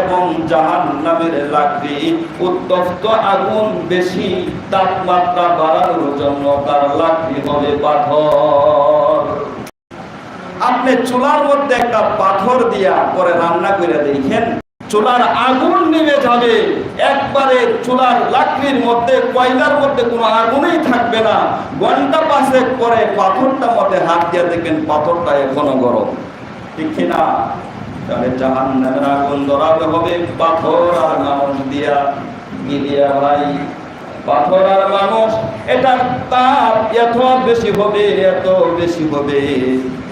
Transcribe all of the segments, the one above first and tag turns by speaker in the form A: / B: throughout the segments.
A: এবং জাহান নামের লাকড়ি উত্তপ্ত আগুন বেশি তাপমাত্রা বাড়ানোর জন্য তার লাকড়ি হবে পাথর। আপনি চুলার মধ্যে একটা পাথর দিয়া পরে রান্না করে দেখেন, চুলার আগুন নিভে যাবে। একবারে চুলার লাকড়ির মধ্যে, কয়লার মধ্যে কোনো আগুনই থাকবে না। ঘণ্টা পাঁচেক পরে পাথরটা মধ্যে হাত দিয়ে দেখেন, পাথরটা এখনও গরম। ঠিক কি না। তাহলে জাহান নামের আগুন ধরাতে হবে পাথর আর মানুষ দিয়া গিলিয়া ভাই। পাথর আর মানুষ, এটার তাপ এত বেশি হবে, এত বেশি হবে।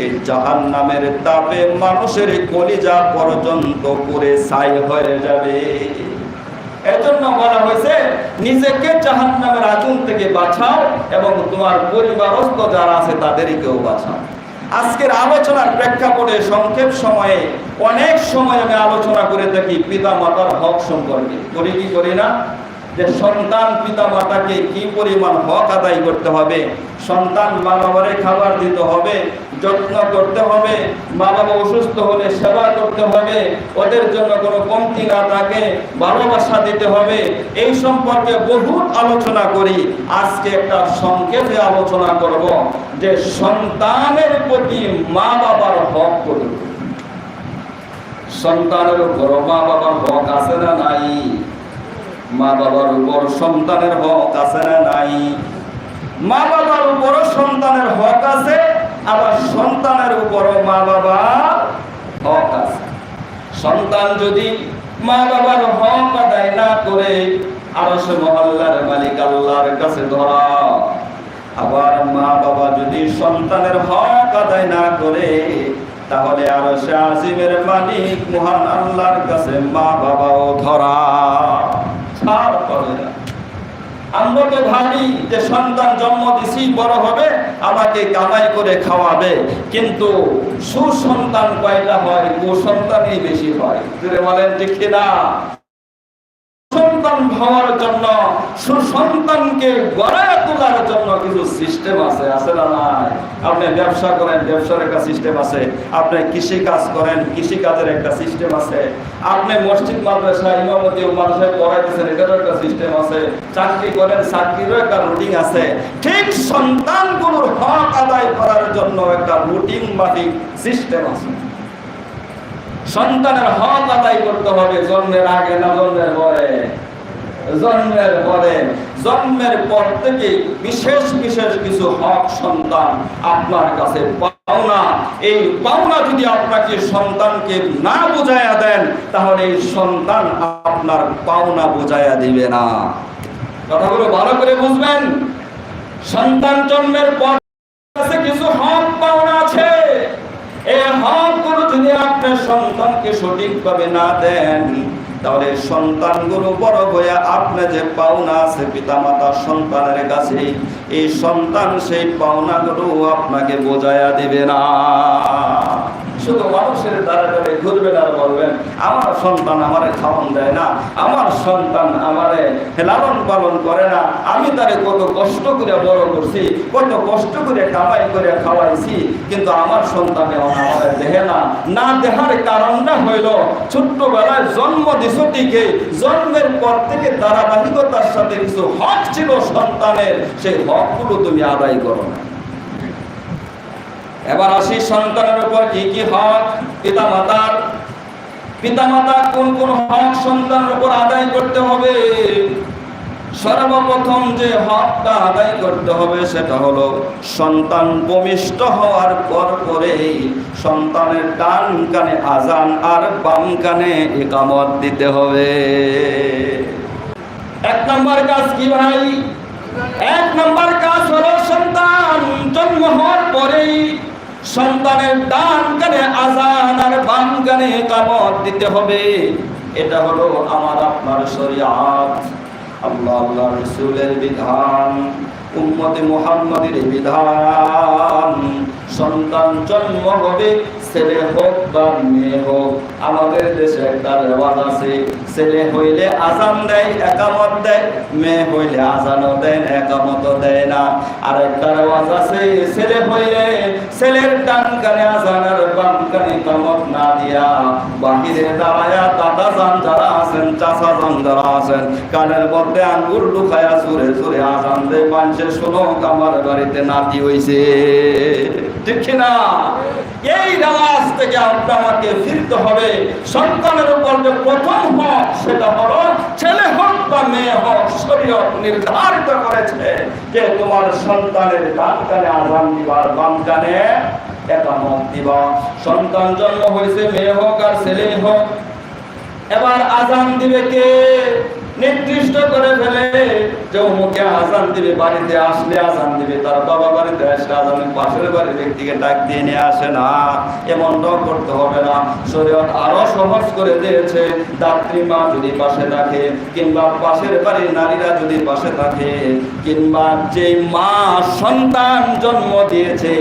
A: এই জাহান নামের তাপে মানুষের কলিজা পর্যন্ত পুরে ছাই হয়ে যাবে। এজন্য বলা হয়েছে, নিজেকে জাহান নামের আগুন থেকে বাঁচাও এবং তোমার পরিবারস্থ যারা আছে তাদেরকেও বাঁচাও। আজকের আলোচনার প্রেক্ষাপটে সংক্ষেপ সময়ে অনেক সময় আমি আলোচনা করে থাকি পিতা মাতার হক সম্পর্কে। করি কি করি না? যে সন্তান পিতা মাতাকে কি পরিমাণ হক আদায় করতে হবে? সন্তান মা বাবারে খাবার দিতে হবে, যত্ন করতে হবে মা বাবা অসুস্থ হলে সেবা করতে হবে, ওদের জন্য কোনো কমতি না থাকে, ভালোবাসা দিতে হবে, এই সম্পর্কে বহুত আলোচনা করি। আজকে একটা সংক্ষেপে আলোচনা করব যে সন্তানের প্রতি মা বাবার হক করবে সন্তানের উপর মা বাবার হক আছে না নাই? মা বাবার উপর সন্তানের হক আছে না নাই? মা বাবার উপর সন্তানের হক আছে, আবার সন্তানের উপর মা বাবা হক আছে। সন্তান যদি মা বাবার হক আদায় না করে আরও সে মহল্লার মালিক আল্লাহর কাছে ধরা। আবার মা বাবা যদি সন্তানের হক আদায় না করে, তাহলে আরও সে আজিমের মালিক মহান আল্লাহর কাছে মা বাবাও ধরা। আমরা তো ভাবি যে সন্তান জন্ম দিছি, বড় হবে, আমাকে কামাই করে খাওয়াবে। কিন্তু সুসন্তান কয়টা হয়, কুসন্তানই বেশি হয়। বলেন, ঠিক না সন্তান হওয়ার জন্য সুসন্তানকে গড়ে তোলার জন্য কিছু সিস্টেম আছে আছে না নাই? আপনি ব্যবসা করেন, ব্যবসার একটা সিস্টেম আছে। আপনি কৃষি কাজ করেন কৃষি কাজের একটা সিস্টেম আছে। আপনি মসজিদ, মাদ্রাসা ইমামতি মাদ্রাসায় পড়াইতেছেন এটারও একটা সিস্টেম আছে। চাকরি করেন, চাকরিরও একটা রুটিন আছে। ঠিক সন্তানগুলোর হক আদায় করার জন্য একটা রুটিন মাফিক সিস্টেম আছে। সন্তানের হক আদায় করতে হবে, জন্মের আগে না জন্মের পরে? জন্মের পরে, জন্মের পর থেকে বিশেষ বিশেষ কিছু হক সন্তান আপনার কাছে পাওনা। এই পাওনা যদি আপনাকে সন্তানকে না বুঝাইয়া দেন, তাহলে এই সন্তান আপনার পাওনা বুঝাইয়া দিবে না। কথাগুলো ভালো করে বুঝবেন? সন্তান জন্মের পর কাছে কিছু হক পাওনা আছে। এই হকগুলো যদি আপনার সন্তানকে সঠিকভাবে না দেন তাহলে সন্তান সন্তানগুলো বড় হয়ে আপনি যে পাওনা আছে পিতা পিতামাতা সন্তানের কাছে, এই সন্তান সেই পাওনা পাওনাগুলো আপনাকে বোঝায়া দেবে না। শুধু মানুষের দ্বারা দ্বারা ঘুরবেন আর বলবেন, আমার সন্তান আমারে খাওয়ান দেয় না, আমার সন্তান আমারে লালন পালন করে না, আমি তারে কত কষ্ট করে বড় করছি, কত কষ্ট করে কামাই করে খাওয়াইছি, কিন্তু আমার সন্তানে আমাদের দেহে না। না দেহার কারণটা হইল, ছোট্টবেলায় জন্ম দিশটিকে জন্মের পর থেকে ধারাবাহিকতার সাথে কিছু হক ছিল সন্তানের, সেই হকগুলো তুমি আদায় করো না এবার আসি সন্তানের উপর কি কি হক? পিতা মাতার পিতা মাতা কোন কোন হক সন্তানের উপর আদায় করতে হবে? সর্বপ্রথম যে হকটা আদায় করতে হবে সেটা হলো সন্তান ভূমিষ্ঠ হওয়ার পর পরে সন্তানের ডান কানে আজান আর বাম কানে একামত দিতে হবে। এক নম্বর কাজ কি ভাই? এক নম্বর কাজ হলো সন্তান জন্ম হওয়ার পরেই সন্তানের দান কানে আজান আর বাম কানে কামত দিতে হবে। এটা হলো আমার, আপনার শরিয়াত। আল্লাহ আল্লাহ রসুলের বিধান। উম্মতে মুহাম্মাদের বিধান। সন্তান জন্ম হবে, ছেলে হোক বা মেয়ে হোক, আমাদের দেশে একটা রেওয়াজ আছে, ছেলে হইলে আজান দেয়, একামত দেয়, মেয়ে হইলে আজানও দেয় না দেয় না। আর একটা রেওয়াজ আছে, ছেলে হইলে ছেলের ডান কানে আজান আর বাম কানে কামত না দিয়া, বাহিরে দাঁড়ায়া দাদা জান যারা আছেন, চাচা জান যারা আছেন, কানের মধ্যে আঙ্গুর লুকায়া সুরে সুরে আজান দে মানুষের শোনো, আমার বাড়িতে নাতি ঠিক না এই নামাজ থেকে আপনি আমাকে ফিরতে হবে। সন্তানের উপর যে প্রথম হক, সেটা ছেলে হোক বা মেয়ে হোক নির্ধারিত করেছে যে তোমার সন্তানের ডান কানে আজান দিবার বাম কানে একামত দিবা। সন্তান জন্ম হয়েছে, মেয়ে হোক আর ছেলে হোক। এবার আজান দিবে কে? নির্দিষ্ট করে ফেলে যে অমুকে আজান দিবে, বাড়িতে আসলে আজান দিবে, তার বাবা বাড়িতে আসলে আজান পাশের বাড়ির ব্যক্তিকে ডাক দিয়ে নিয়ে আসে না এমনটাও করতে হবে না। শরীয়ত আরও সহজ করে দিয়েছে, দাত্রী মা যদি পাশে থাকে, কিংবা পাশের বাড়ির নারীরা যদি পাশে থাকে, কিংবা যে মা সন্তান জন্ম দিয়েছে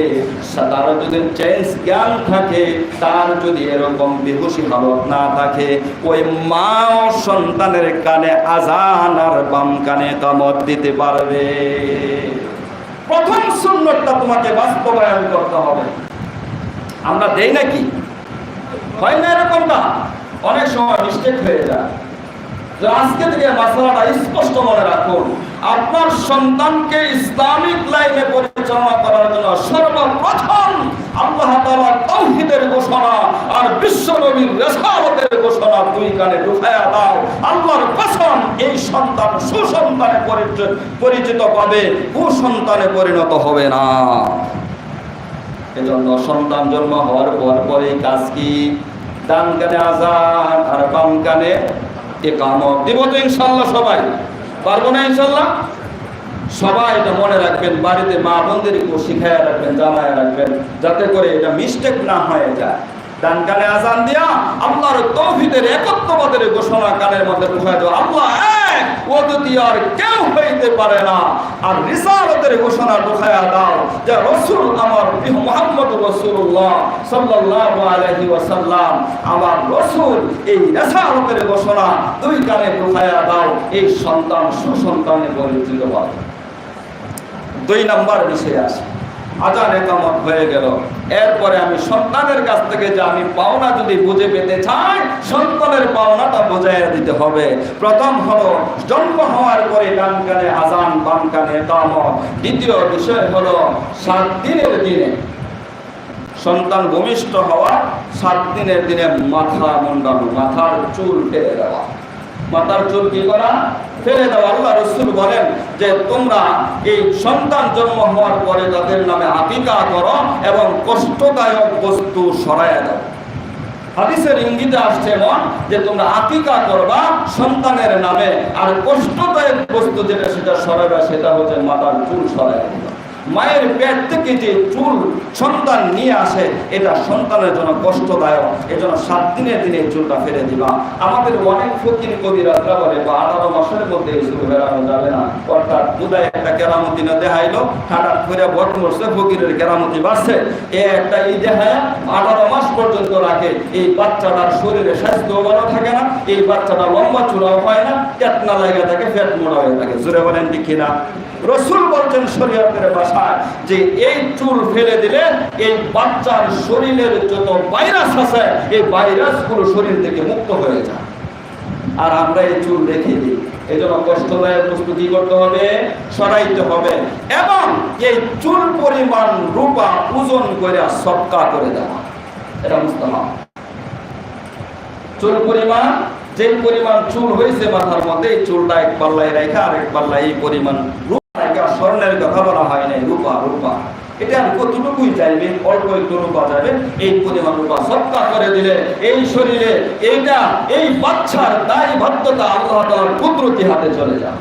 A: তার যদি চেঞ্জ জ্ঞান থাকে, তার যদি এরকম বেহুশি হালত না থাকে, ওই মা ও সন্তানের কানে আজান আর বাম কানে কামত দিতে পারবে। প্রথম সুন্নতটা তোমাকে বাস্তবায়ন করতে হবে। আমরা দেই নাকি? হয় না এরকমটা? অনেক সময় মিস্টেক হয়ে যায়। আজকে থেকে মাসালাটা স্পষ্ট মনে রাখুন। আপনার সন্তানকে ইসলামিক লাইনে পরিচালনা করার জন্য সর্বপ্রথম আল্লাহ তাআলা তাওহীদের ঘোষণা আর বিশ্ব নবীর দুই কানে ঢুকায়া দাও। আল্লাহর কসম এই সন্তান সুসন্তানে পরিচিত পাবে, কুসন্তানে পরিণত হবে না। এজন্য সন্তান জন্ম হওয়ার পর পরে কাজ কি? ডান কানে আজান আর বাম কানে একামত। দিব তো ইনশাল্লাহ সবাই। পারব না ইনশাল্লাহ? সবাই এটা মনে রাখবেন, বাড়িতে মা বোনদেরকেও শিখায় রাখবেন জানায় রাখবেন, যাতে করে এটা মিস্টেক না হয়ে যায়। ডান কানে আজান দিয়া আল্লাহর তৌহিদের একত্ববাদের ঘোষণা কানের মধ্যে ঢুকায় দেওয়া। আল্লাহ এক, ও যদি আর কেউ হইতে পারে না, আর রিসালতের ঘোষণা ঢুকায়া দাও যে রসুল আমার মোহাম্মদ রসুল্লাহ সাল্লাল্লাহু আলাইহি ওয়াসাল্লাম। আমার রসুল এই রিসালতের ঘোষণা দুই কানে ঢুকায়া দাও, এই সন্তান সুসন্তানে পরিচিত হবে। দুই নাম্বার বিষয় আছে। আজান একামত হয়ে গেল। এরপরে আমি সন্তানের কাছ থেকে যে আমি পাওনা যদি বুঝে পেতে চাই, সন্তানের পাওনাটা বোঝাইয়া দিতে হবে। প্রথম হলো, জন্ম হওয়ার পরে ডান কানে আজান, বাম কানে একামত দ্বিতীয় বিষয় হলো, সাত দিনের দিনে সন্তান ভূমিষ্ঠ হওয়া, সাত দিনের দিনে মাথা মুন্ডানো, মাথার চুল ফেলে দেওয়া। মাথার চুল কি করা? ফেলে দেওয়া আল্লাহ রসুল বলেন যে তোমরা এই সন্তান জন্ম হওয়ার পরে তাদের নামে আকিকা করো এবং কষ্টদায়ক বস্তু সরাইয়া দাও। হাদিসের ইঙ্গিতে আসছে এমন যে তোমরা আকিকা করবা সন্তানের নামে, আর কষ্টদায়ক বস্তু যেটা সেটা সরাইবা সেটা হচ্ছে মাতার চুল সরাইয়া মায়ের পেট থেকে যে চুল সন্তান নিয়ে আসে, এটা সন্তানের জন্য কষ্টদায়ক, এজন্য সাত দিনের দিনে চুলটা ফেলে দিবা। আমাদের অনেক ফকির কবিরাজরা বলে বা আঠারো বেড়ানো যাবে না। অর্থাৎ একটা কেরামতি না দেখাইলো মরছে, ফকিরের কেরামতি বাড়ছে। এ একটা এই দেখায় আঠারো মাস পর্যন্ত রাখে। এই বাচ্চাটার শরীরে স্বাস্থ্য ভালো থাকে না, এই বাচ্চাটা লম্বা চূড়াও হয় না চেতনা লাগে থাকে মোড়া হয়ে থাকে। বলেন ঠিক কিনা? রসুল বলছেন শরীয়তের যে এই চুল ফেলে দিলে এই বাচ্চার শরীরের যত ভাইরাস আছে, এই ভাইরাসগুলো শরীর থেকে মুক্ত হয়ে যায়। আর আমরা এই চুল রেখে দিই। এই জন্য কষ্টদায়ক বস্তু কি করতে হবে? সরাইতে হবে। এবং এই চুল পরিমাণ, রূপা, ওজন করে সবকা করে দেওয়া। এটা বুঝতে চুল পরিমাণ যে পরিমাণ চুল হয়েছে মাথার মধ্যে চুলটা এক পাল্লায় রেখা আর এক পাল্লায় এই পরিমাণ রূপা রেখা স্বর্ণের কথা বলা হয় নাই, রূপা রূপা। এটা কতটুকুই চাইবেন অল্প একটু রূপা যাবেন এই পরিমাণ রূপা সৎকার করে দিলে, এই শরীরে এইটা, এই বাচ্চার দায় বাধ্যতা আল্লাহ তালার কুদরতি হাতে চলে যায়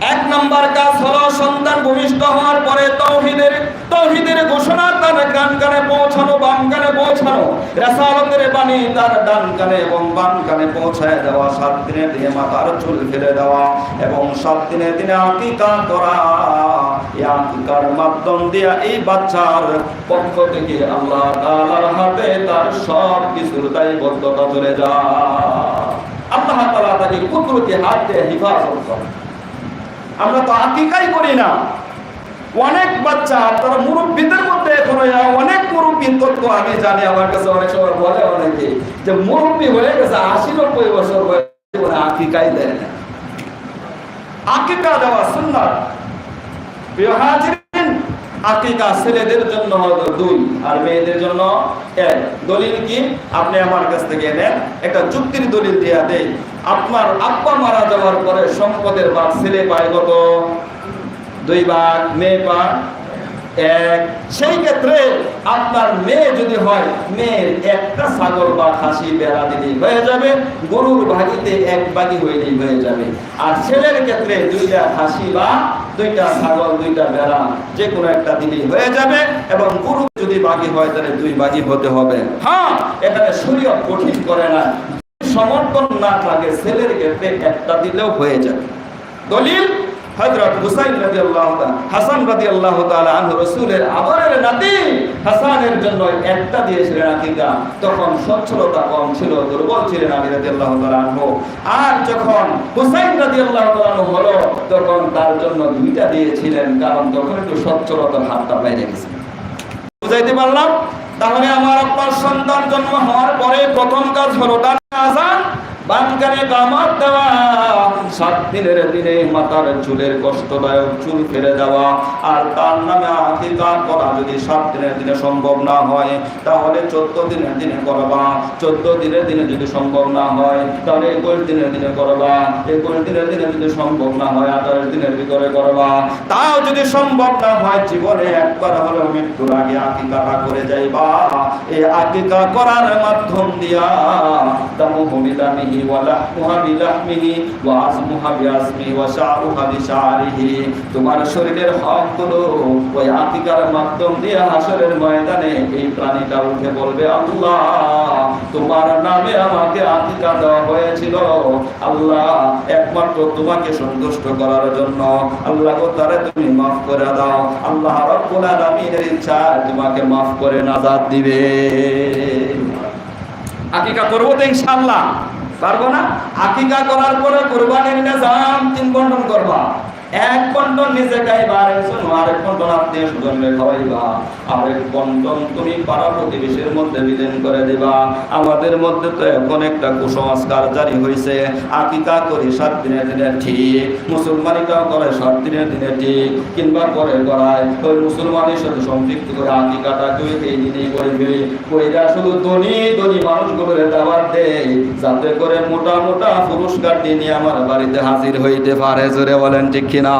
A: এক নাম্বার কাজ হলো সন্তান ভূমিষ্ঠ হওয়ার পরে তৌহিদের তৌহিদের ঘোষণা তার গান কানে পৌঁছানো, বাম কানে পৌঁছানো। রেসালতের বাণী তার ডান কানে এবং বাম কানে পৌঁছায় দেওয়া। সাত দিনে দিনে মাথার চুল ফেলে দেওয়া এবং সাত দিনের দিনে আকিকা করা। এই আকিকার মাধ্যম দিয়া এই বাচ্চার পক্ষ থেকে আল্লাহ তাআলার হাতে তার সব কিছুর দায়বদ্ধতা চলে যায়। আল্লাহ তাআলা তাকে কুদরতি হাত হিফাজত করে আমরা তো আকিকাই করি না। অনেক বাচ্চা, তারা মুরব্বীদের মধ্যে এখনও অনেক মুরব্বীর তত্ত্ব আমি জানি, আমার কাছে অনেক সময় বলে অনেকে যে মুরব্বী হয়ে গেছে আশি নব্বই বছর বয়সে আকিকাই দেয় না। আকিকা দেওয়া সুন্দর আকিকা ছেলেদের জন্য হলো দুই, আর মেয়েদের জন্য এক। দলিল কি? আপনি আমার কাছ থেকে নেন। একটা যুক্তির দলিল দিয়া দেই। আপনার আব্বা মারা যাওয়ার পরে সম্পদের ভাগ ছেলে পায় কত? দুই ভাগ, মেয়ে পায় সেই ক্ষেত্রে আপনার মেয়ে যদি হয়, মেয়ের একটা ছাগল বা খাসি বেড়া দিলেই হয়ে যাবে, গরুর ভাগিতে এক বাগি হইলেই হয়ে যাবে। আর ছেলের ক্ষেত্রে দুইটা খাসি বা দুইটা ছাগল, দুইটা বেড়া যে কোনো একটা দিলেই হয়ে যাবে এবং গরু যদি বাগি হয়, তাহলে দুই বাগি হতে হবে। হ্যাঁ এখানে শরীয়ত কঠিন করে না। সমর্থন না থাকে, ছেলের ক্ষেত্রে একটা দিলেও হয়ে যাবে। দলিল আর যখন হুসাইন তখন তার জন্য দুইটা দিয়েছিলেন কারণ তখন একটু সচ্ছলতার হাতটা বাইরে গেছে। বুঝাইতে পারলাম? তাহলে আমার আপনার সন্তান জন্ম হওয়ার পরে প্রথম কাজ হলো আজান বানকানে কামাত দেওয়া। সাত দিনের দিনে মাথার চুলের কষ্টদায়ক চুল ফেলে দেওয়া। আর তার নামে আকিকা করা যদি সাত দিনের দিনে সম্ভব না হয়, তাহলে চোদ্দ দিনের দিনে করবা। চোদ্দ দিনের দিনে যদি সম্ভব না হয়, তাহলে একুশ দিনের দিনে করবা। একুশ দিনের দিনে যদি সম্ভব না হয়, আঠাশ দিনের ভিতরে করবা। তাও যদি সম্ভব না হয়, জীবনে একবার হলেও মৃত্যুর আগে আকিকাটা করে যাইবা। এই আকিকা করার মাধ্যম দিয়া দামুহু বিদামিহি ওয়া আজমুহা বিআজমিহি ওয়া শা'রুহা বিশা'রিহি তোমার শরীরের হকগুলো ওই আকিকার মাধ্যম দিয়ে হাসরের ময়দানে এই প্রাণীটা উঠে বলবে, আল্লাহ, তোমার নামে আমাকে আকিকা দেওয়া হয়েছিল। আল্লাহ, একমাত্র তোমাকে সন্তুষ্ট করার জন্য। আল্লাহ তারে তুমি মাফ করে দাও। আল্লাহ রব্বুল আলামিনের ইচ্ছা তোমাকে মাফ করে নাজাত দিবে। আকিকা করব তো ইনশাআল্লাহ। পারব না? আকিকা করার পরে কোরবানির নিজাম তিন বন্টন করবা। এক বন্টন নিজে খাইবা আরেকজন আরেক বন্টন খাওয়াইবা। বন্টন তুমি পাড়া প্রতিবেশীর মধ্যে বিলীন করে দিবা। আমাদের মধ্যে তো এখন একটা কুসংস্কার জারি হয়েছে আকিকা করি সাত দিনের দিনে ঠিক করে সাত দিনের দিনে ঠিক, কিংবা করায় ওই মুসলমানের সাথে সম্পৃক্ত করে আকিকাটা কেউ এই দিনেই শুধু ধনী ধনী মানুষগুলোর দাবার দেয় যাতে করে মোটা মোটা পুরস্কার নিয়ে আমার বাড়িতে হাজির হইতে পারে। জোরে বলেন ঠিক কিনা।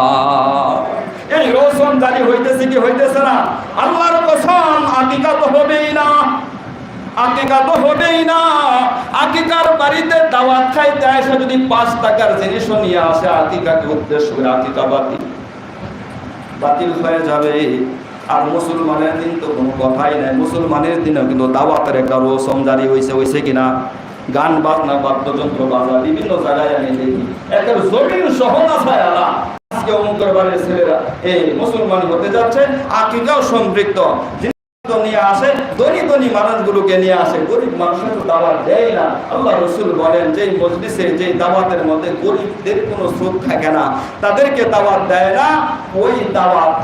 A: এই রোশন জারি হইতেছে কি হইতেছে না? আল্লাহর কসম আকিকা তো হবেই না। আকিকা হবেই না। আকিকার বাড়িতে দাওয়াত খাইতে আসে যদি পাঁচ টাকার জিনিসও নিয়ে আসে, আকিকাকে উদ্দেশ্য করে আকিকা বাতিল। বাতিল হয়ে যাবে। আর মুসলমানের দিন তো কোনো কথাই নাই। মুসলমানের দিনেও কিন্তু দাওয়াতের একটা রসম জারি হয়েছে হয়েছে কিনা? গান, বাজনা, বাদ্যযন্ত্র বাজা বিভিন্ন জায়গায় আমি দেখি। একটা জটিল সহজ আছে আলা আজকে অমুকের বাড়ির ছেলেরা এই মুসলমান হতে যাচ্ছে, আকিকাও সম্পৃক্ত। নিয়ে আসে মানুষগুলোকে নিয়ে আসে, গরিব মানুষের তো দেয় না। আল্লাহ রসুল বলেন মজলিসে মধ্যে গরিবদের কোনো স্রোত থাকে না, তাদেরকে দেয় না, ওই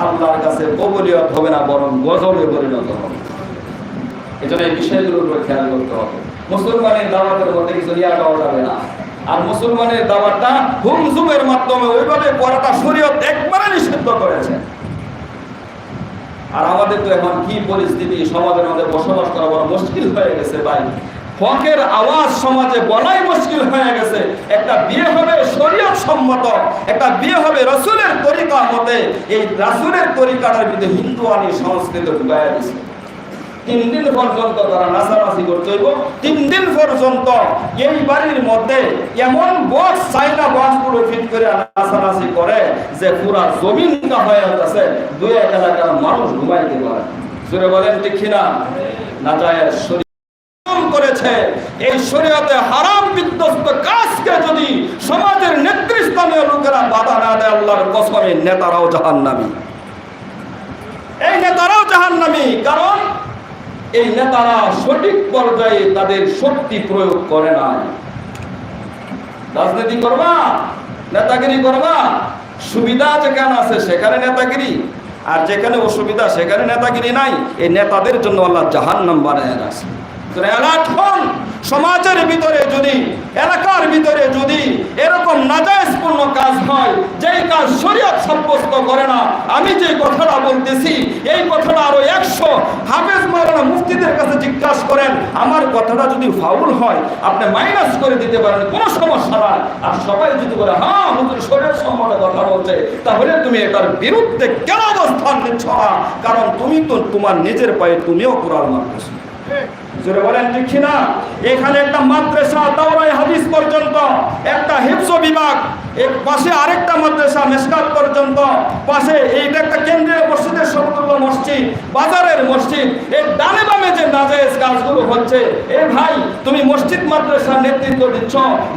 A: আল্লাহর কাছে কবলিয়ত হবে না, বরং গজবে পরিণত হবে। এজন্য এই বিষয়গুলোর উপর খেয়াল করতে হবে। মুসলমানের দাওয়াতের মধ্যে কিছু নিয়ে পাওয়া যাবে না। আর মুসলমানের দাওয়াতটা হুমজুমের মাধ্যমে ওইভাবে করাটা শরীয়ত একবারে নিষিদ্ধ করেছে। আর আমাদের তো এখন কি পরিস্থিতি? সমাজের মধ্যে বসবাস করা বড় মুশকিল হয়ে গেছে ভাই। হকের আওয়াজ সমাজে বলাই মুশকিল হয়ে গেছে। একটা বিয়ে হবে শরীয়ত সম্মত, একটা বিয়ে হবে রসুলের তরিকা মতে। এই রাসুলের তরিকাটার ভিতরে হিন্দু আনি সংস্কৃত ঢুকাইয়া দিছে। তিন দিন পর্যন্ত তারা নাচানাচি করতে হইব। তিন দিন পর্যন্ত এই বাড়ির মধ্যে এমন বক্স চাইনা বক্সগুলো ফিট করে নাচানাচি করে যে পুরা জমিনটা হয়ে যাচ্ছে। দুই এক এলাকার মানুষ ঘুমাইতে পারে। জোরে বলেন কিনা? না যায় করেছে। এই শরীয়তে হারাম বিধ্বস্ত কাজকে যদি সমাজের নেতৃস্থানীয় লোকেরা বাধা না দেয়, আল্লাহর কসমে নেতারাও জাহান্নামী। এই নেতারাও জাহান্নামী। কারণ এই নেতারা সঠিক পর্যায়ে তাদের শক্তি প্রয়োগ করে না রাজনীতি করবা, নেতাগিরি করবা, সুবিধা যেখানে আছে সেখানে নেতাগিরি, আর যেখানে অসুবিধা সেখানে নেতাগিরি নাই। এই নেতাদের জন্য আল্লাহ নাম্বার বানায় রাখছে। অ্যালার্ট হন। সমাজের ভিতরে যদি, এলাকার ভিতরে যদি এরকম নাজায়জপূর্ণ কাজ হয়, যেই কাজ শরীয়ত সাব্যস্ত করে না, আমি যে কথাটা বলতেছি, এই কথাটা আরও একশো হাফেজ মাওলানা মুফতিদের কাছে জিজ্ঞাসা করেন, আমার কথাটা যদি ফাউল হয়, আপনি মাইনাস করে দিতে পারেন, কোনো সমস্যা নাই। আর সবাই যদি বলে হ্যাঁ হুজুর শরীর সম্বন্ধে কথা বলছে তাহলে তুমি এটার বিরুদ্ধে কেন অবস্থান নিচ্ছ না? কারণ তুমি তো তোমার নিজের পায়ে তুমিও কোরআন মারতেছো জোরে বলেন ঠিক না এখানে একটা মাদ্রাসা দাওরাই হাদিস পর্যন্ত একটা হিফজ বিভাগ এর পাশে আরেকটা মাদ্রাসা, মেসকাত পর্যন্ত পাশে এইটা একটা কেন্দ্রীয় মসজিদের সমতুল্য মসজিদ, বাজারের মসজিদ। এর ডানে বামে যে নাজায়েজ কাজগুলো হচ্ছে, এ ভাই, তুমি মসজিদ মাদ্রাসার নেতৃত্ব দিচ্ছ,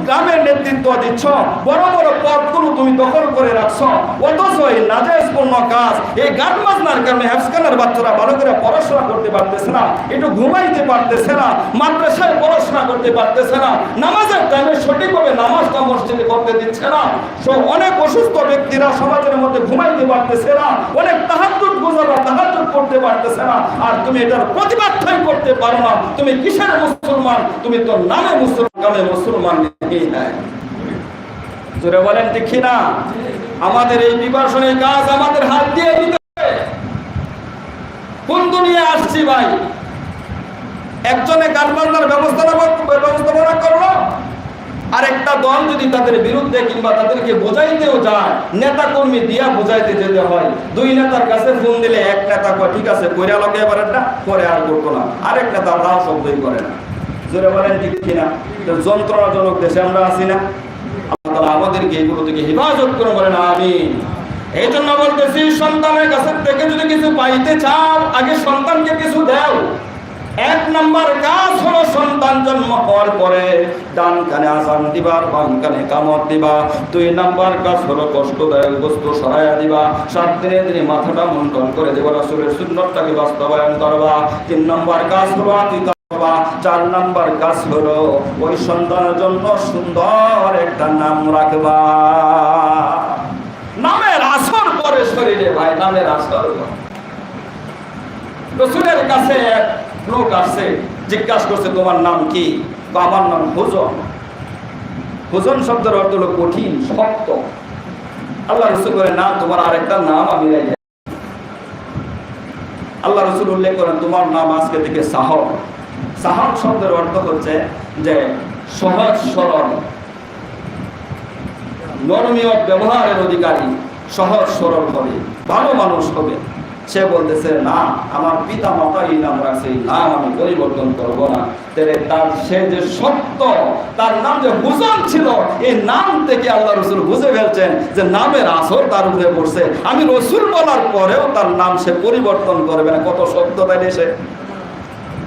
A: গ্রামের নেতৃত্ব দিচ্ছ, বড় বড় পথগুলো তুমি দখল করে রাখছো। অথচ এই নাজায়েজপূর্ণ কাজ, এই গান বাজনার কারণে হ্যাফসখানার বাচ্চারা ভালো করে পড়াশোনা করতে পারতেছে না, একটু ঘুমাইতে পারতেছে না, মাদ্রাসায় পড়াশোনা করতে পারতেছে না, নামাজের টাইমে সঠিকভাবে নামাজটা মসজিদে করতে দিচ্ছে না। অনেক অসুস্থ ব্যক্তিরা সমাজের মধ্যে ঘুমাইতে পারতেছে না, অনেক করতে পারতেছে না, আর তুমি এটার করতে পারো না। তুমি কিসের মুসলমান? তুমি তো নামে মুসলমান মুসলমান নেই। জোরে বলেন ঠিক না? আমাদের এই বিভাষণের কাজ আমাদের হাত দিয়ে দিতে কোন দুনিয়া আসছি ভাই? একজনে ব্যবস্থাপনা ব্যবস্থাপনা করল? আরেকটা দল যদি তাদের বিরুদ্ধে কিংবা তাদেরকে বোঝাইতেও যায় নেতা কর্মী দিয়া বোঝাইতে যেতে হয়। দুই নেতার কাছে ফোন দিলে এক নেতা কয়, ঠিক আছে, কইরা লোকে এবার একটা, পরে আর করতো না। আরেক নেতা রাও শব্দই করে না। জোরে বলেন, ঠিক কিনা? যন্ত্রণাজনক দেশে আমরা আছি না। আমাদেরকে এগুলো থেকে হেফাজত করে বলেন আমি এই জন্য বলতেছি, সন্তানের কাছে থেকে যদি কিছু পাইতে চাও, আগে সন্তানকে কিছু দাও। এক নাম্বার কাজ হলো সন্তান জন্ম হওয়ার পরে ডান কানে আসান দিবা, বাম কানে কামত দিবা। দুই নাম্বার কাজ হলো কষ্টদায়ক বস্তু সরাইয়া দিবা। সাত দিনে দিনে মাথাটা মুন্ডন করে দেবা, রাসূলের সুন্নতটাকে বাস্তবায়ন করবা। তিন নাম্বার কাজ হলো। চার নাম্বার কাজ হলো ওই সন্তানের জন্য সুন্দর একটা নাম রাখবা। নামের আসর পরে শরীরে ভাই, নামের আসর কাছে লোক আসছে, জিজ্ঞাসা করছে, তোমার নাম কি? আমার নাম হুজন হুজন শব্দের অর্থ হলো কঠিন, শক্ত। আল্লাহ রসুল করে না, তোমার আরেকটা নাম আমি রেখে আল্লাহ রসুল উল্লেখ করেন, তোমার নাম আজকে থেকে সাহব সাহব শব্দের অর্থ হচ্ছে যে সহজ, সরল। নরমীয় ব্যবহারের অধিকারী, সহজ, সরল হবে, ভালো মানুষ হবে। সে বলতেছে, না, আমার পিতা মাতা এই নাম রাখছে এই নাম আমি পরিবর্তন করব না। তার সে যে সত্য, তার নাম যে হুজন ছিল, এই নাম থেকে আল্লাহ রসুল বুঝে ফেলছেন যে নামের আসর তার উপরে পড়ছে। আমি রসুল বলার পরেও তার নাম সে পরিবর্তন করবে না। কত সত্য তাই সে?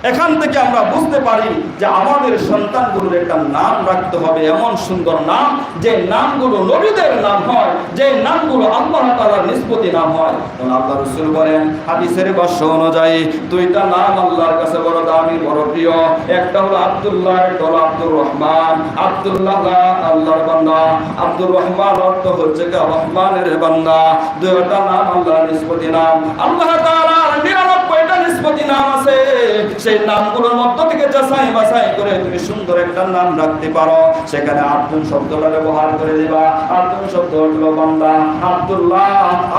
A: এখান থেকে আমরা বুঝতে পারি যে আমাদের সন্তানগুলোর একটা নাম রাখতে হবে, এমন সুন্দর নাম, যে নামগুলো নবীদের নাম হয়, যে নামগুলো আল্লাহ তাআলার নিষ্পত্তি নাম হয়। আল্লাহ রসুল বলেন, হাদিসের ভাষ্য অনুযায়ী দুইটা নাম আল্লাহর কাছে বড় দামি, বড় প্রিয়। একটা হলো আব্দুল্লাহ, একটা হলো আব্দুর রহমান। আব্দুল্লাহ আল্লাহর বান্দা। আব্দুর রহমান অর্থ হচ্ছে রহমানের বান্দা। দুইটা নাম আল্লাহর নিষ্পত্তি নাম। আল্লাহ তাআলার নিষ্পত্তি নাম আছে। সেই নামগুলোর মধ্য থেকে যাচাই বাছাই করে তুমি সুন্দর একটা নাম রাখতে পারো। সেখানে আব্দুল শব্দটা ব্যবহার করে দিবা। আব্দুল শব্দ হলো বান্দা। আব্দুল্লাহ,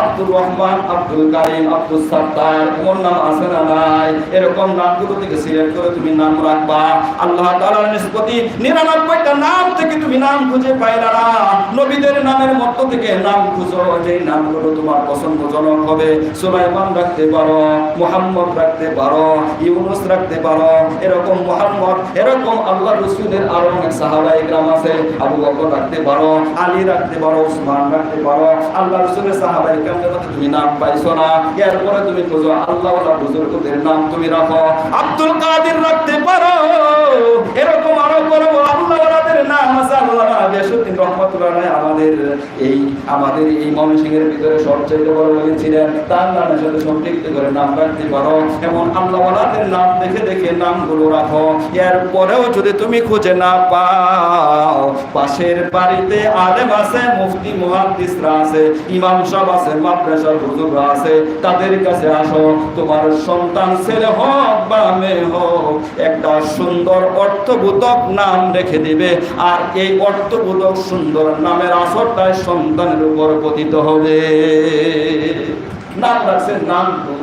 A: আব্দুর রহমান, আব্দুল কারিম, আব্দুল সাত্তার। এমন নাম আছে না নাই? এরকম নামগুলো থেকে সিলেক্ট করে তুমি নাম রাখবা। আল্লাহ তাআলার নিষ্পত্তি নিরানব্বইটা নাম থেকে তুমি নাম খুঁজে পাইলা না। নবীদের নামের মধ্য থেকে নাম খুঁজো। যে নামগুলো তোমার পছন্দজনক হবে, সুলাইমান রাখতে পারো। মুহাম্মদ রাখতে পারো, ইউনুস রাখতে পারো, এরকম মুহাম্মদ, এরকম আল্লাহ রসুলের আরও অনেক সাহাবা ইকরাম আছে, আবু বকর রাখতে পারো, আলী রাখতে পারো, উসমান রাখতে পারো, আল্লাহ রসুলের সাহাবা মধ্যে তুমি নাম পাইছো না, এরপরে তুমি খুঁজো আল্লাহ বুজুর্গদের নাম তুমি রাখো। আব্দুল কাদের রাখতে পারো, এরকম আরও বড় আল্লাহ নাম আছে আমাদের এই আমাদের এই ময়মনসিংহের ভিতরে সবচেয়ে বড় ছিলেন। তার নামের সাথে সম্পৃক্ত করে নাম রাখতে পারো এমন নাম দেখে দেখে নামগুলো রাখো। যদি তুমি খুঁজে না পাও, পাশের বাড়িতে আলেম আছে, মুফতি আছে, ইমাম আছে, মাদ্রাসার হুজুররা আছে, তাদের কাছে আসো। তোমার সন্তান ছেলে হোক বা মেয়ে হোক, একটা সুন্দর অর্থবোধক নাম রেখে দিবে। আর এই অর্থবোধক সুন্দর নামের আসরটাই সন্তানের উপর পতিত হবে। নাম রাখছে নাম টু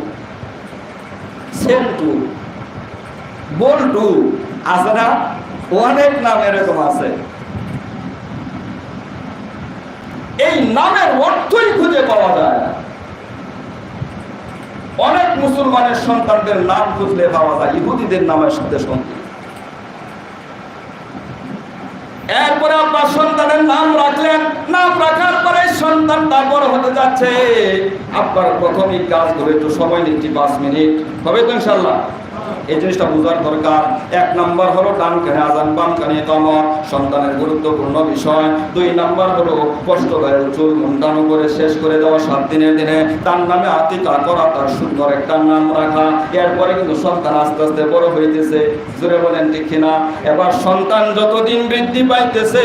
A: সেন্টু, বল্টু আছে না অনেক নাম এরকম আছে। এই নামের অর্থই খুঁজে পাওয়া যায় অনেক মুসলমানের সন্তানদের নাম খুঁজলে পাওয়া যায়, ইহুদিদের নামের সাথে সঙ্গে। এরপরে আপনার সন্তানের নাম রাখলেন। নাম রাখার পরে সন্তান তারপর হতে যাচ্ছে। আপনার প্রথমেই কাজ করে একটু সময় নিচ্ছি পাঁচ মিনিট। হবে তো ইনশাল্লাহ? এই জিনিসটা বোঝার দরকার। এক নম্বর হলো ডান কানে আজান, বাম কানে কমর সন্তানের গুরুত্বপূর্ণ বিষয়। দুই নম্বর হলো কষ্ট গায়ের চুল মুন্ডানো করে শেষ করে দেওয়া সাত দিনের দিনে। তার নামে আতিকা করা, তার সুন্দর একটা নাম রাখা। এরপরে কিন্তু সন্তান আস্তে আস্তে বড় হইতেছে। জোরে বলেন ঠিক কিনা? এবার সন্তান যতদিন বৃদ্ধি পাইতেছে,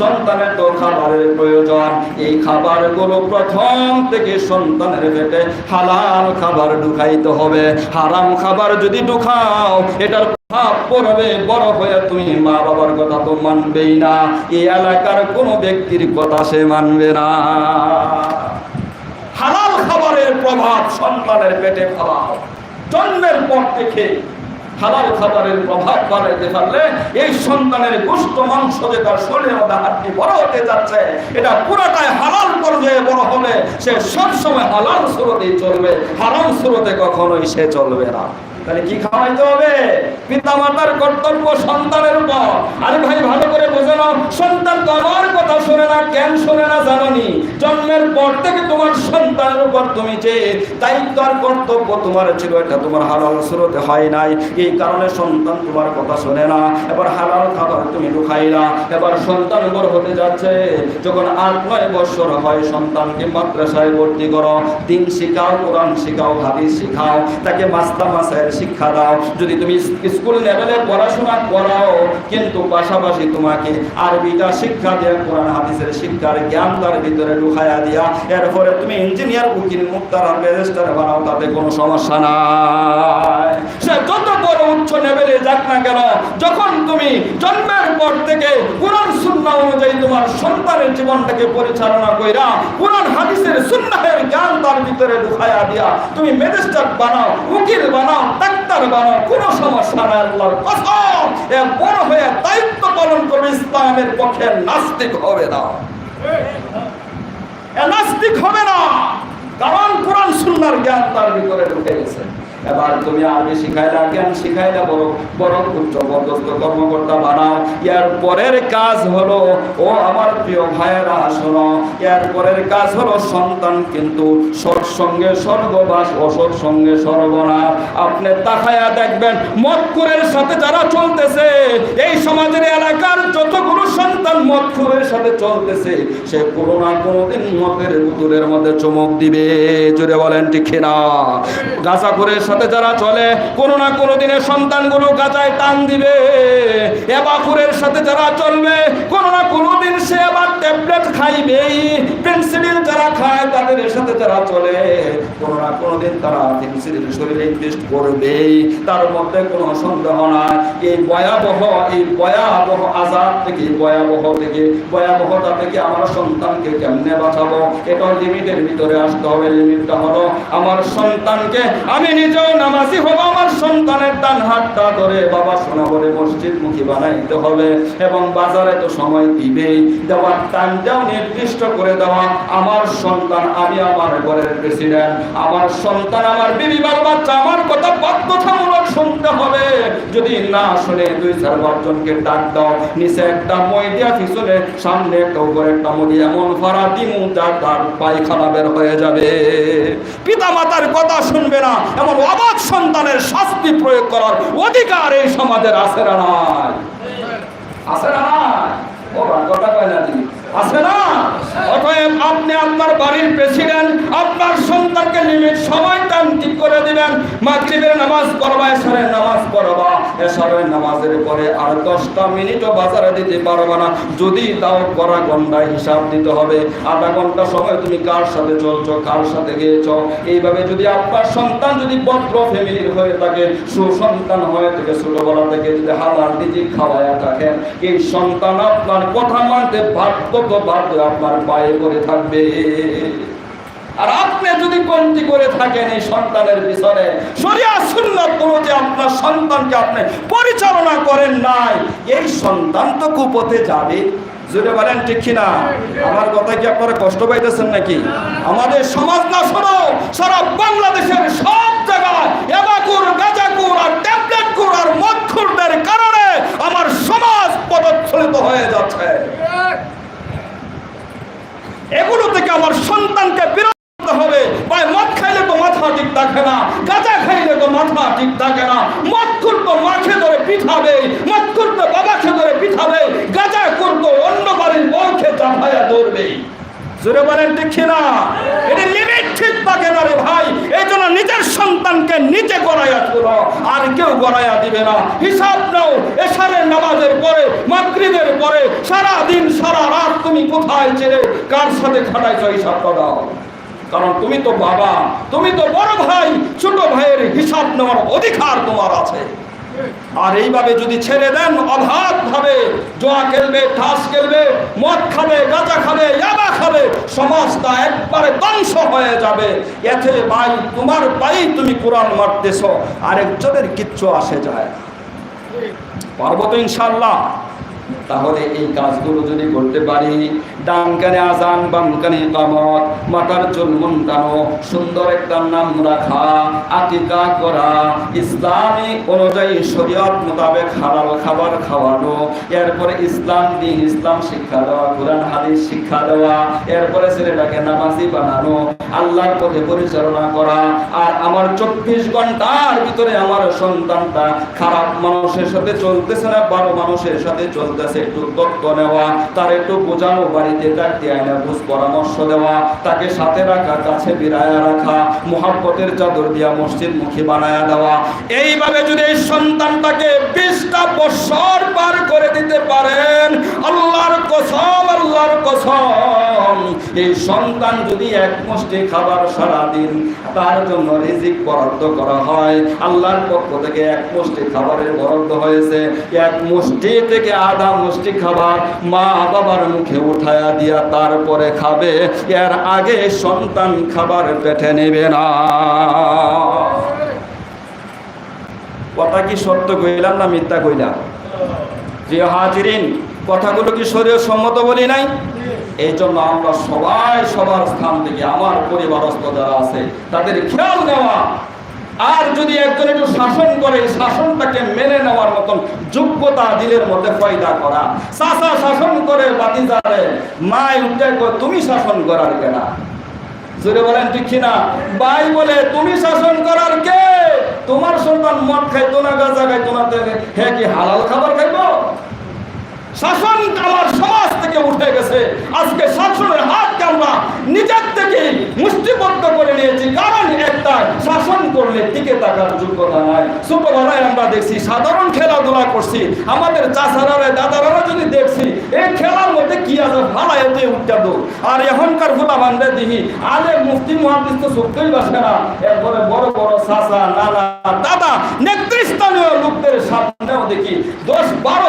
A: সন্তানের তো খাবারের প্রয়োজন। এই খাবারগুলো প্রথম থেকে সন্তানের পেটে হালাল খাবার ঢুকাইতে হবে। হারাম খাবার যদি ঢুকাও এটার ভাব পড়বে, বড় হয়ে তুমি মা বাবার কথা তো মানবেই না। এই এলাকার কোনো ব্যক্তির কথা সে মানবে না। হালাল খাবারের প্রভাব সন্তানের পেটে ফলাও। জন্মের পর থেকে হালাল খাবারের প্রভাব বাড়াইতে পারলে এই সন্তানের গোস্ত মাংস যে তার শরীরের মধ্যে হাড্ডি বড় হতে যাচ্ছে, এটা পুরোটাই হালাল পর্যায়ে বড় হবে। সে সবসময় হালাল স্রোতেই চলবে, হারাম স্রোতে কখনোই সে চলবে না। তাহলে কি খাওয়াইতে হবে? পিতা মাতার কর্তব্য সন্তানের উপর। আরে ভাই, ভালো করে বোঝে নাও সন্তান তো আমার কথা শোনে না কেন শোনে না জানোনি জন্মের পর থেকে তোমার সন্তানের উপর তুমি যে দায়িত্ব আর কর্তব্য তোমার ছিল, এটা তোমার হালাল স্রোতে হয় নাই। এই কারণে সন্তান তোমার কথা শোনে না। এবার হালাল খাবার তুমি ঢুকাইলা এবার সন্তান বড় হতে যাচ্ছে। যখন আট, নয় বছর হয়, সন্তানকে মাদ্রাসায় ভর্তি করো। দিন শিখাও, কোরআন শিখাও, হাদিস শিখাও। তাকে মাস্তা মাসায়ের শিক্ষা দাও। যদি তুমি স্কুল লেভেলে পড়াশোনা করাও, কিন্তু পাশাপাশি তোমাকে আরবিটা শিক্ষা দিয়ে কোরআন, হাদিসের শিক্ষার জ্ঞান তার ভিতরে ঢুকাইয়া দিয়া, এরপরে তুমি ইঞ্জিনিয়ার, উকিল, মুক্তার আর ম্যাজিস্ট্রেট বানাও, তাতে কোনো সমস্যা নাই। সে যত বড় উচ্চ লেভেলে যাক না কেন, যখন তুমি জন্মের পর থেকে কোরআন সুন্নাহ অনুযায়ী তোমার সন্তানের জীবনটাকে পরিচালনা কইরা, কোরআন, হাদিসের, সুন্নাহের জ্ঞান তার ভিতরে ঢুকাইয়া দিয়া, তুমি ম্যাজিস্ট্রেট বানাও, উকিল বানাও ডাক্তার বানো কোনো সমস্যা নাই আল্লাহর কসম। এ বড় হয়ে দায়িত্ব পালন করবে, ইসলামের পক্ষে নাস্তিক হবে না। নাস্তিক হবে না। কারণ কোরআন সুন্নার জ্ঞান তার ভিতরে ঢুকে গেছে। এবার তুমি আরবি শিখাইলা জ্ঞান শিখাইলা বড় বড় উচ্চ পদস্থ কর্মকর্তা বানাও। এর পরের কাজ হলো, ও আমার প্রিয় ভাইয়েরা, শোনো, এর পরের কাজ হলো সন্তান কিন্তু সৎসঙ্গে স্বর্গবাস অসৎ সঙ্গে সর্বনাশ। আপনি তাকায়া দেখবেন মতকুরের সাথে যারা চলতেছে, এই সমাজের এলাকার যতগুলো সন্তান মতকুরের সাথে চলতেছে, সে কোনো না কোনোদিন মতের উতুরের মধ্যে চমক দিবে। জোরে বলেন ঠিক না গাছাপুরের সাথে যারা চলে, কোনো না কোনো দিনে সন্তানগুলো গাছায় টান দিবে। এবাকুরের সাথে যারা চলবে, কোনো না কোনো দিন সে আবার ট্যাবলেট খাইবেই। পেন্সিলিন যারা খায়, তাদের সাথে যারা চলে, কোনো না কোনো দিন তারা পেন্সিলিন শরীরে ইনভেস্ট করবেই। তার মধ্যে কোনো সন্দেহ নাই। এই ভয়াবহ এই ভয়াবহ আজাদ থেকে ভয়াবহ থেকে, ভয়াবহতা থেকে আমার সন্তানকে কেমনে বাঁচাবো? এটা লিমিটের ভিতরে আসতে হবে। লিমিটটা হলো, আমার সন্তানকে আমি নামাজি হব আমার সন্তানের ডান হাতটা ধরে। বাবা শোনা মসজিদ মুখী বানাইতে হবে এবং বাজারে তো সময় দেওয়ার নির্দিষ্ট করে দেওয়া। আমার সন্তান, আমি আমার ঘরের প্রেসিডেন্ট আমার সন্তান, আমার বিবি বাচ্চা, আমার কথা শুনতে হবে। যদি না শুনে দুই চার পাঁচজনকে ডাক দাও। নিচে একটা মই দিয়া পিছনে সামনে একটা, উপরে একটা মদি। এমন ভরা দিমু তার পায়খানা বের হয়ে যাবে। পিতা মাতার কথা শুনবে না। এমন অবাক সন্তানের শাস্তি প্রয়োগ করার অধিকার এই সমাজের আছে না নাই আছে না নাই ও ভাই, পাইলা। আছে না? অতএব আপনি আপনার বাড়ির প্রেসিডেন্ট আপনার সন্তানকে লিমিট সময়টা ঠিক করে দিবেন। নামাজ পড়বা, এশারের নামাজ পড়বা। এশারের নামাজের পরে আর দশটা মিনিটও বাজারে দিতে পারবা না। যদি তাও করা ঘন্টায় হিসাব দিতে হবে। আধা ঘণ্টা সময় তুমি কার সাথে চলছো, কার সাথে গিয়েছো? এইভাবে যদি আপনার সন্তান যদি বদ্র ফ্যামিলির হয়ে থাকে, সুসন্তান হয়ে থাকে, ছোটবেলা থেকে যদি হালাল রিজিক খাওয়ায়া থাকেন, এই সন্তান আপনার কথা মানতে বাধ্য আপনার পায়ে করে থাকবে? আর আপনি যদি কমতি করে থাকেন এই সন্তানের পিছনে অনুযায়ী আপনার সন্তানকে আপনি পরিচালনা করেন নাই, এই সন্তান তো কুপথে যাবে। বলেন ঠিক আমার কথা কি আপনারা কষ্ট পাইতেছেন নাকি? আমাদের সমাজ না শোনো, সারা বাংলাদেশের সব জায়গায় এবাকুর, গাজাকুর আর ট্যাবলেটকুর আর মদখুরদের কারণে আমার সমাজ পদচ্ছলিত হয়ে যাচ্ছে। এগুলো থেকে আমার সন্তানকে বিরত করতে হবে। ভাই মদ খাইলে তো মাথা ঠিক থাকে না, গাঁজা খাইলে তো মাথা ঠিক থাকে না, মদ তো মাখে ধরে পিঠাবে মদকুর তো বাবাকে ধরে পিঠাবে, গাঁজা করতো অন্য বাড়ির বউকে চাপাইয়া ধরবে। জোরে বলেন ঠিক না এটা লিমিট ঠিক থাকে না রে ভাই, এই জন্য নিজের সন্তানকে নিজে গড়াইয়া তুলো আর কেউ গড়াইয়া দিবে না। হিসাব নাও, এশারের নামাজের পরে, মাগরিবের পরে সারা দিন সারা রাত তুমি কোথায় ছেড়ে কার সাথে খাটাইছো হিসাবটা দাও কারণ তুমি তো বাবা, তুমি তো বড় ভাই, ছোট ভাইয়ের হিসাব নেওয়ার অধিকার তোমার আছে। আর এইভাবে যদি ছেড়ে দেন অভাব ভাবে জোয়া খেলবে, ঠাস খেলবে, মদ খাবে, গাঁজা খাবে, ইয়াবা খাবে সমাজটা একবারে ধ্বংস হয়ে যাবে এতে ভাই, তোমার পাই তুমি কোরআন মারতেছ, আরেকজনের কিচ্ছু আসে যায় না। পারব তো ইনশাল্লাহ তাহলে এই কাজগুলো যদি করতে পারি ডান কানে আজান বাম কানে কামত মাথার চুল মুন্ডানো সুন্দর একটা নাম রাখা, আকিকা করা। ইসলামিক অনুযায়ী শরীয়ত মোতাবেক হালাল খাবার খাওয়ানো, এরপরে ইসলাম দিন, ইসলাম শিক্ষা দেওয়া, কোরআন, হাদিস শিক্ষা দেওয়া, এরপরে ছেলেটাকে নামাজি বানানো, আল্লাহর পথে পরিচালনা করা। আর আমার চব্বিশ ঘণ্টার ভিতরে আমার সন্তানটা খারাপ মানুষের সাথে চলতেছে না, ভালো মানুষের সাথে চলতেছে, একটু তত্ত্ব নেওয়া, তার একটু বোঝানো বাড়িতে ডাক আয়না বুঝ পরামর্শ দেওয়া, তাকে সাথে রাখা, কাছে বিরায়া রাখা, মোহাব্বতের চাদর দিয়া মসজিদ মুখী বানায়া দেওয়া। এইভাবে যদি এই সন্তানটাকে বিশটা বছর পার করে দিতে পারেন, আল্লাহর কসম আল্লাহর কসম। এই সন্তান যদি এক মুষ্টি খাবার সারা দিন তার জন্য রিজিক বরাদ্দ করা হয়, আল্লাহর পক্ষ থেকে এক মুষ্টি খাবারের বরাদ্দ হয়েছে। এক মুষ্টি থেকে আধা মুষ্টি খাবার মা বাবার মুখে উঠায়া দিয়া তারপরে খাবে, এর আগে সন্তান খাবার পেটে নেবে না। কথা কি সত্য কইলাম না মিথ্যা কইলাম? প্রিয় হাজিরিন, কথাগুলো কি শরীর সম্মত বলি নাই? এই জন্য আমরা সবাই সবার স্থান থেকে আমার পরিবারস্থ যারা আছে, তাদের খেয়াল নেওয়া আর যদি একজন একটু শাসন করে শাসনটাকে মেনে নেওয়ার মতন যোগ্যতা দিলের মধ্যে পয়দা করা। চাষা শাসন করে বাতিজারে মায় উঠে কয়, তুমি শাসন করার কেনা জোরে বলেন ঠিক কিনা? ভাই বলে তুমি শাসন করার কে? তোমার সন্তান মদ খাইতো না গাঁজা খাইতো না তাহলে হে কি হালাল খাবার খাইবো? শাসন আমার সমাজ থেকে উঠে গেছে। আজকে শাসনের হাতকে আমরা নিজের থেকে মুষ্টিবদ্ধ করে নিয়েছি। কারণ একটা শাসন করলে টিকে থাকার যোগ্যতা নাই। ছোটবেলায় আমরা দেখছি, সাধারণ খেলাধুলা করছি। আমাদের চাচারা দাদারা যদি দেখছি, এই খেলার মধ্যে কি আছে ভাড়ায় উঠতে দো আর এখনকার ফুলা বান্ধে দিহি আলে মুফতি, মহাদিস তো সত্যই বাসে না। এরপরে বড় বড় চাচা, নানা, দাদা, নেতৃস্থানীয় লোকদের সামনেও দেখি, দশ বারো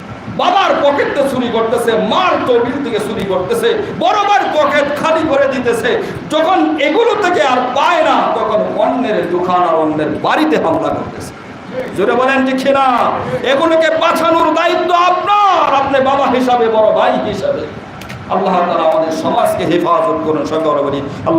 A: বাবার পকেটে চুরি করতেছে, মার টেবিল থেকে চুরি করতেছে, বড়বার পকেট খালি করে দিতেছে। যখন এগুলো থেকে আর পায় না, তখন অন্যের দোকান আর অন্যের বাড়িতে হামলা করতেছে। জোরে বলেন যে খেনা এগুলোকে বাঁচানোর দায়িত্ব আপনার, আপনি বাবা হিসাবে, বড় ভাই হিসাবে। আল্লাহ তাআলা আমাদের সমাজকে হেফাজত করুন, সকল আল্লাহ